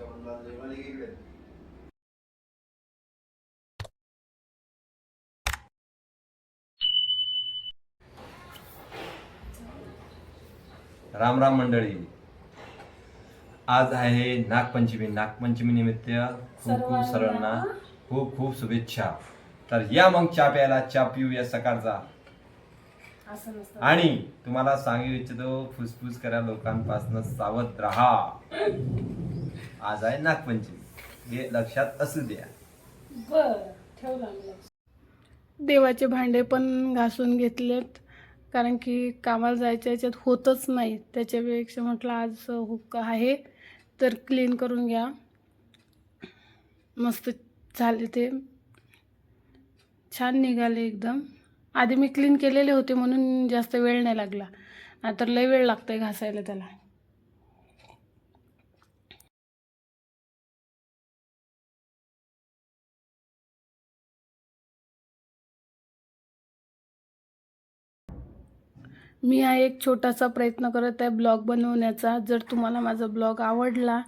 राम राम मंडळी. आज आहे नागपंचमी. नागपंचमी निमित्त खूप खूप सर्वांना खूप खूप शुभेच्छा. तर या मग चहा प्यायला चहा पिऊ या सकाळचा. असं नसतं. आणि तुम्हाला सांगू इच्छितो फुसफुस करा लोकांपासून सावध राहा. आज आहे नागपंचमी. हे लक्षात असू द्या. बर ठेवलं आम्ही लक्ष. देवाचे भांडे पण घासून घेतलेत. कारण की कामाला जायच्या याच्यात होतच नाही. त्याच्यापेक्षा म्हटलं आज हुक्क आहे. तर क्लीन करून घ्या. मस्त झाले ते. छान निघाले एकदम. आधी मी क्लीन केलेले होते म्हणून जास्त वेळ नाही लागला. नाहीतर लय वेळ लागतोय घासायला त्याला. मी हा एक छोटासा प्रयत्न करत आहे ब्लॉग बनवण्याचा. जर तुम्हाला माझा ब्लॉग आवडला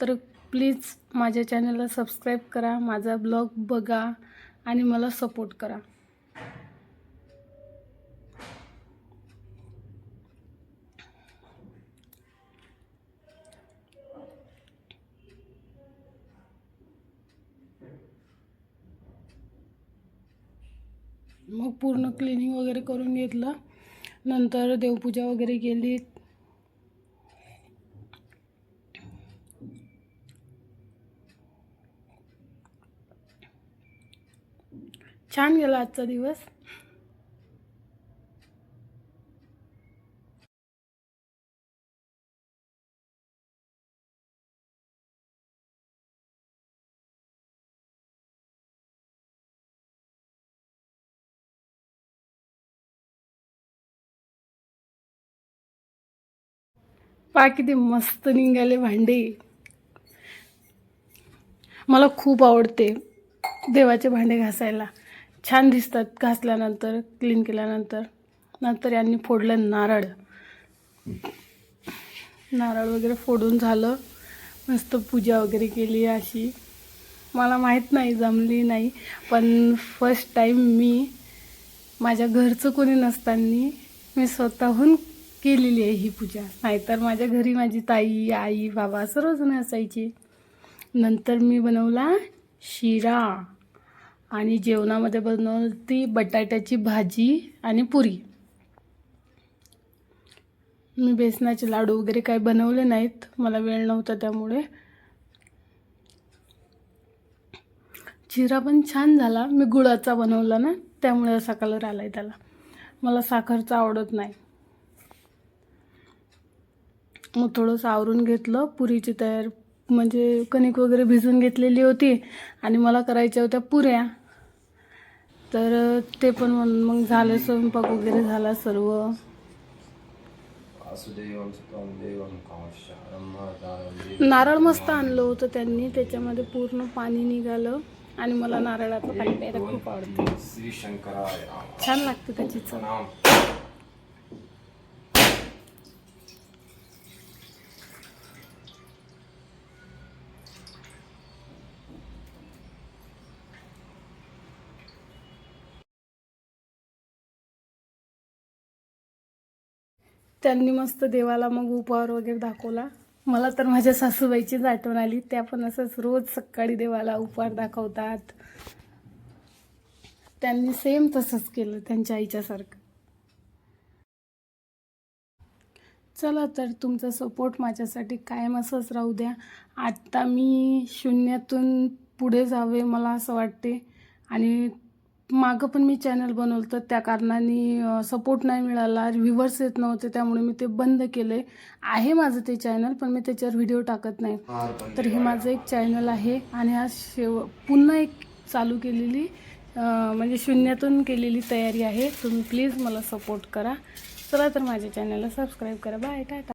तर प्लीज माझ्या चॅनलला सबस्क्राईब करा माझा ब्लॉग बघा आणि मला सपोर्ट करा. मग पूर्ण क्लिनिंग वगैरे करून घेतलं. नंतर देवपूजा वगैरे केली. छान गेला आजचा दिवस. पा किती मस्त निघाले भांडे. मला खूप आवडते देवाचे भांडे घासायला. छान दिसतात घासल्यानंतर क्लीन केल्यानंतर. नंतर यांनी फोडलं नारळ. नारळ वगैरे फोडून झालं. मस्त पूजा वगैरे केली अशी. मला माहीत नाही जमली नाही. पण फर्स्ट टाईम मी माझ्या घरचं कोणी नसताना मी स्वतःहून केलेली आहे ही पूजा. नाहीतर माझ्या घरी माझी ताई आई बाबा सर्वजण असायचे. नंतर मी बनवला शिरा आणि जेवणामध्ये बनवली बटाट्याची भाजी आणि पुरी. मी बेसनाचे लाडू वगैरे काही बनवले नाहीत. मला वेळ नव्हता त्यामुळे. शिरा पण छान झाला. मी गुळाचा बनवला ना त्यामुळे असा कलर आला आहे त्याला. मला साखरचा आवडत नाही. मग थोडंसं आवरून घेतलं. पुरीची तयार म्हणजे कणिक वगैरे भिजून घेतलेली होती आणि मला करायच्या होत्या पुऱ्या. तर ते पण मग झालं स्वयंपाक वगैरे झाला सर्व. नारळ मस्त आणलं होतं त्यांनी. त्याच्यामध्ये पूर्ण पाणी निघालं आणि मला नारळाचं पाणी प्यायला खूप आवडतं. श्री छान लागते त्याची चव. त्यांनी मस्त देवाला मग उपहार वगैरे दाखवला. मला तर माझ्या सासूबाईचीच आठवण आली. त्या पण असंच रोज सकाळी देवाला उपहार दाखवतात. त्यांनी सेम तसंच केलं त्यांच्या आईच्यासारखं. चला तर तुमचा सपोर्ट माझ्यासाठी कायम असंच राहू द्या. आत्ता मी शून्यातून पुढे जावे मला असं वाटते. आणि मागं पण मी चॅनल बनवलं तर त्या कारणाने सपोर्ट नाही मिळाला व्ह्युवर्स येत नव्हते त्यामुळे मी ते बंद केलं. आहे माझं ते चॅनल पण मी त्याच्यावर व्हिडिओ टाकत नाही. तर हे माझं एक चॅनल आहे आणि आज शेव पुन्हा एक चालू केलेली म्हणजे शून्यातून केलेली तयारी आहे. तुम्ही प्लीज मला सपोर्ट करा. चला तर माझ्या चॅनलला सबस्क्राईब करा. बाय टाटा.